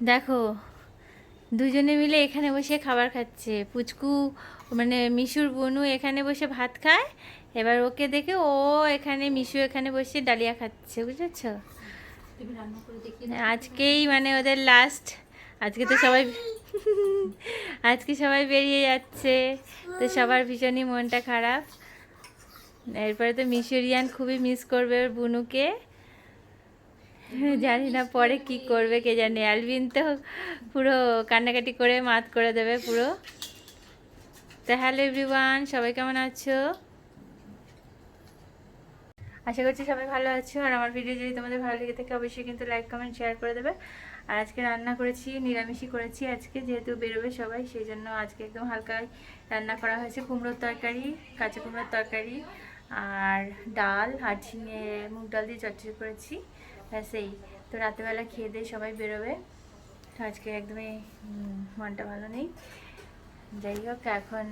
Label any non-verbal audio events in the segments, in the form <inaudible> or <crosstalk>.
দেখো দুজনে মিলে এখানে বসে খাবার খাচ্ছে। পুচকু মানে মিশুর বনু এখানে বসে ভাত খায়। এবার ওকে দেখে ও এখানে মিশু এখানে বসে ডালিয়া খাচ্ছে বুঝেছ? আজকেই মানে ওদের লাস্ট আজকে তো সবাই <laughs> আজকে সবাই বেরিয়ে যাচ্ছে। তো সবার ভীষণই মনটা খারাপ। এরপরে তো মিশরিয়ান খুবই মিস করবে ওর বুনুকে। জানি না পরে কি করবে, কে জানে। অ্যালবিন তো পুরো কান্নাকাটি করে মাত করে দেবে পুরো। তো হ্যালো এভরিওয়ান, সবাই কেমন আছো? আশা করছি সবাই ভালো আছো। আর আমার ভিডিও যদি তোমাদের ভালো লেগে থাকে, অবশ্যই কিন্তু লাইক কমেন্ট শেয়ার করে দেবে। আর আজকে রান্না করেছি, নিরামিষই করেছি আজকে, যেহেতু বেরোবে সবাই সেই জন্য আজকে একদম হালকা রান্না করা হয়েছে। কুমড়োর তরকারি, কাঁচা কুমড়োর তরকারি, আর ডাল, আর ঝিঙে, মুগ ডাল দিয়ে চচ্চড়ি করেছি। ব্যাস তো রাতেবেলা খেয়ে দিয়ে সবাই বেরোবে। তো আজকে একদমই মনটা ভালো নেই। যাই হোক এখন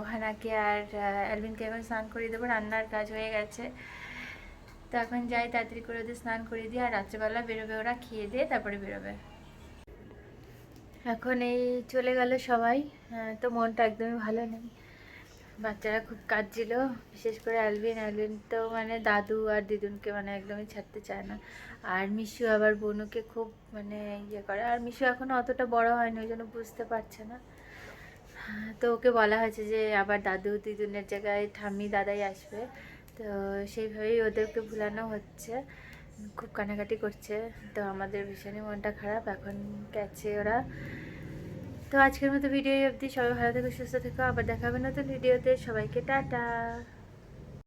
ওহানাকে আর আহ, অ্যালভিনকে এখন স্নান করিয়ে দেবো। রান্নার কাজ হয়ে গেছে। তো এখন যাই তাড়াতাড়ি করে ওদের স্নান করিয়ে দিই আর রাত্রেবেলা বেরোবে ওরা খেয়ে দিয়ে তারপরে বেরোবে। এখন এই চলে গেল সবাই। তো মনটা একদমই ভালো নেই। বাচ্চারা খুব কাঁদছিল, বিশেষ করে অ্যালভিন অ্যালভিন তো মানে দাদু আর দিদুনকে মানে একদমই ছাড়তে চায় না। আর মিশু আবার বনুকে খুব মানে ইয়ে করে। আর মিশু এখনও অতটা বড় হয়নি, ওই জন্য বুঝতে পারছে না। তো ওকে বলা হয়েছে যে আবার দাদু দিদুনের জায়গায় ঠাম্মি দাদাই আসবে। তো সেইভাবেই ওদেরকে ভুলানো হচ্ছে। খুব কানাকাটি করছে। তো আমাদের ভীষণই মনটা খারাপ। এখন গেছে ওরা তো আজকের মতো ভিডিও অবধি। সবাই ভালো থেকো, সুস্থ থেকো। আবার দেখাবে নতুন ভিডিওতে। সবাইকে টাটা।